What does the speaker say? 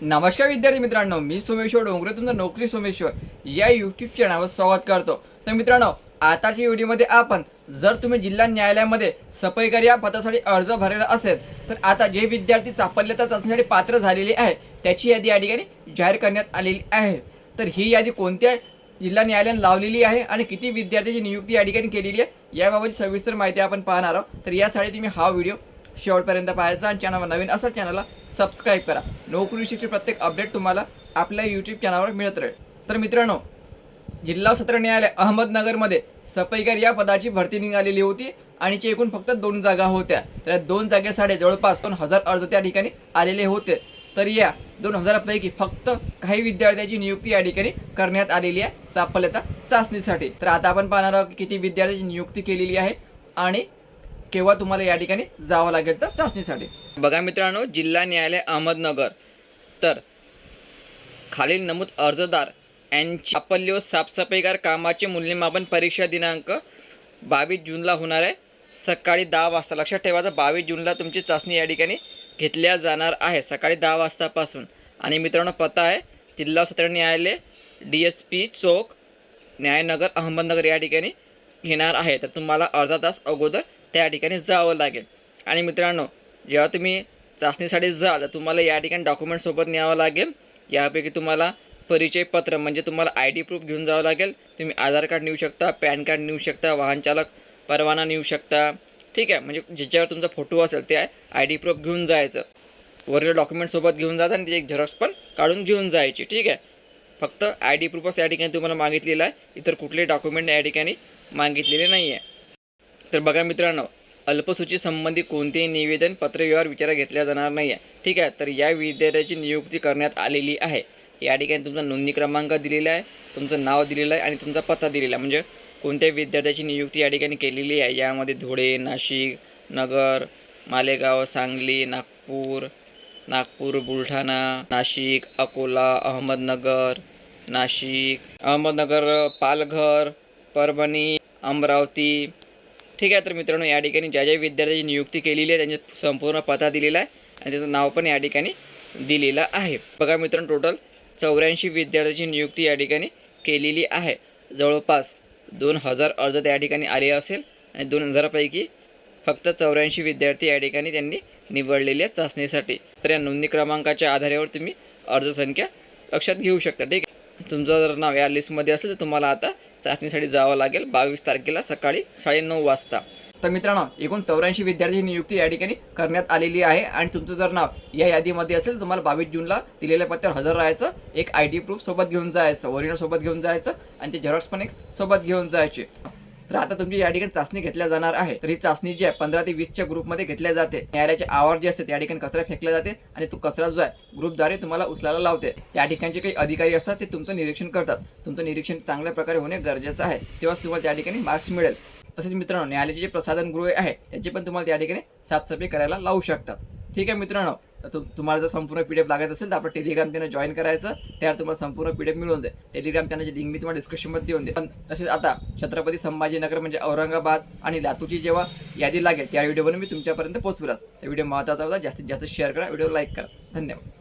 नमस्कार विद्यार्थी मित्रांनो मी सोमेश्वर डोंगरे तुमचं नोकरी सोमेश्वर या युट्यूब चॅनलवर स्वागत करतो. तर मित्रांनो आताच्या व्हिडिओमध्ये आपण जर तुम्ही जिल्हा न्यायालयामध्ये सफाईकर या पदासाठी अर्ज भरलेला असेल तर आता जे विद्यार्थी सापडले तर चाचणीसाठी पात्र झालेले आहे त्याची यादी या ठिकाणी जाहीर करण्यात आलेली आहे. तर ही यादी कोणत्या जिल्हा न्यायालयाने लावलेली आहे आणि किती विद्यार्थ्यांची नियुक्ती या ठिकाणी केलेली आहे याबाबत सविस्तर माहिती आपण पाहणार आहोत. तर यासाठी तुम्ही हा व्हिडिओ शेवटपर्यंत पाहायचा आणि चॅनलवर नवीन असा चॅनलला सबस्क्राईब करा. नोकरीविषयीची प्रत्येक अपडेट तुम्हाला आपल्या यूट्यूब चॅनलवर मिळत राहील. तर मित्रांनो जिल्हा सत्र न्यायालय अहमदनगरमध्ये सफाईकर या पदाची भरती निघालेली होती आणि चे एकूण फक्त दोन जागा होत्या. तर या दोन जागेसाठी जवळपास दोन हजार अर्ज त्या ठिकाणी आलेले होते. तर या दोन हजारापैकी फक्त काही विद्यार्थ्यांची नियुक्ती या ठिकाणी करण्यात आलेली आहे. चापल्यता चाचणीसाठी. तर आता आपण पाहणार आहोत की किती विद्यार्थ्यांची नियुक्ती केलेली आहे आणि केव्हा तुम्हाला या ठिकाणी जावं लागेल तर चाचणीसाठी? बघा मित्रांनो जिल्हा न्यायालय अहमदनगर. तर खालील नमूद अर्जदार यांची आपल्य व साफसफाईगार कामाचे मूल्यमापन परीक्षा दिनांक बावीस जूनला होणार आहे. सकाळी दहा वाजता लक्षात ठेवायचं बावीस जूनला तुमची चाचणी या ठिकाणी घेतल्या जाणार आहे सकाळी दहा वाजतापासून. आणि मित्रांनो पत्ता आहे जिल्हा सत्र न्यायालय D S P Chowk Nyaynagar Ahmednagar या ठिकाणी घेणार आहे. तर तुम्हाला अर्धा तास अगोदर त्या ठिकाणी जावं लागेल. आणि मित्रांनो जेव्हा तुम्ही चाचणीसाठी जाल तर तुम्हाला या ठिकाणी डॉक्युमेंटसोबत न्यावं लागेल. यापैकी तुम्हाला परिचय पत्र म्हणजे तुम्हाला आय डी प्रूफ घेऊन जावं लागेल. तुम्ही आधार कार्ड नेऊ शकता पॅन कार्ड नेऊ शकता वाहनचालक परवाना नेऊ शकता. ठीक आहे? म्हणजे ज्याच्यावर तुमचा फोटो असेल ते आय डी प्रूफ घेऊन जायचं. वरील डॉक्युमेंटसोबत घेऊन जायचं आणि त्याची एक झेरॉक्स पण काढून घेऊन जायची. ठीक आहे? फक्त आय डी प्रूफच या ठिकाणी तुम्हाला मागितलेलं आहे. इतर कुठले डॉक्युमेंट या ठिकाणी मागितलेले नाही आहे तर बघा मित्रांनो अल्पसूची संबंधी कोणतेही निवेदन पत्रव्यवहार विचारात घेतला जाणार नाही आहे ठीक आहे? तर या विद्यार्थ्याची नियुक्ती करण्यात आलेली आहे. या ठिकाणी तुमचा नोंदणी क्रमांक दिलेला आहे तुमचं नाव दिलेलं आहे आणि तुमचा पत्ता दिलेला आहे. म्हणजे कोणत्या विद्यार्थ्याची नियुक्ती या ठिकाणी केलेली आहे? यामध्ये धुळे नाशिक नगर मालेगाव सांगली नागपूर नागपूर बुलढाणा नाशिक अकोला अहमदनगर नाशिक अहमदनगर पालघर परभणी अमरावती ठीक आहे तर मित्रांनो या ठिकाणी ज्या ज्या विद्यार्थ्याची नियुक्ती केलेली आहे त्यांचा संपूर्ण पत्ता दिलेला आहे आणि त्याचं नाव पण या ठिकाणी दिलेलं आहे. बघा मित्रांनो टोटल चौऱ्याऐंशी विद्यार्थ्याची नियुक्ती या ठिकाणी केलेली आहे. जवळपास दोन हजार अर्ज त्या ठिकाणी आले असेल आणि दोन हजारापैकी फक्त चौऱ्याऐंशी विद्यार्थी या ठिकाणी त्यांनी निवडलेल्या चाचणीसाठी. तर या नोंदणी क्रमांकाच्या आधारावर तुम्ही अर्जसंख्या लक्षात घेऊ शकता. ठीक आहे. तुमचं जर नाव या लिस्टमध्ये असेल तर तुम्हाला आता चाचणीसाठी जावं लागेल. बावीस तारखेला सकाळी साडेनऊ वाजता. तर मित्रांनो एकूण चौऱ्याऐंशी विद्यार्थी नियुक्ती या ठिकाणी करण्यात आलेली आहे. आणि तुमचं जर नाव या यादीमध्ये असेल तुम्हाला बावीस जूनला दिलेल्या पत्त्यावर हजर राहायचं एक आय डी प्रूफ सोबत घेऊन जायचं ओरिजिनल सोबत घेऊन जायचं आणि ते झेरॉक्स पण एक सोबत घेऊन जायचे. तर आता तुमची या ठिकाणी चाचणी घेतल्या जाणार आहे. तर ही चाचणी जी आहे पंधरा ते वीसच्या ग्रुपमध्ये घेतल्या जाते. न्यायालयाचे आवार जे असते त्या ठिकाणी कचरा फेकला जाते आणि तो कचरा जो आहे ग्रुपद्वारे तुम्हाला उचलायला लावते. त्या ठिकाणचे काही अधिकारी असतात ते तुमचं निरीक्षण करतात. तुमचं निरीक्षण चांगल्या प्रकारे होणे गरजेचं आहे. तेव्हाच तुम्हाला त्या ठिकाणी मार्क्स मिळेल. तसेच मित्रांनो न्यायालयाचे जे प्रसाधनगृहे आहे त्याचे पण तुम्हाला त्या ठिकाणी साफसफाई करायला लावू शकतात. ठीक आहे मित्रांनो तुम्हाला जर संपूर्ण पी डी एफ लागत असेल तर आपलं टेलिग्राम चॅनल जॉईन करायचं. त्यावर तुम्हाला संपूर्ण पी डी एफ मिळून जाईल. टेलिग्राम चॅनलची लिंक मी तुम्हाला डिस्क्रिप्शनमध्ये देऊन दे पण तसेच आता छत्रपती संभाजीनगर म्हणजे औरंगाबाद आणि लातूरची जेव्हा यादी लागेल त्या व्हिडिओवर मी तुमच्यापर्यंत पोहोचविलाच त्या व्हिडिओ महत्त्वाचा होता. जास्तीत जास्त शेअर करा. व्हिडिओ लाईक करा. धन्यवाद.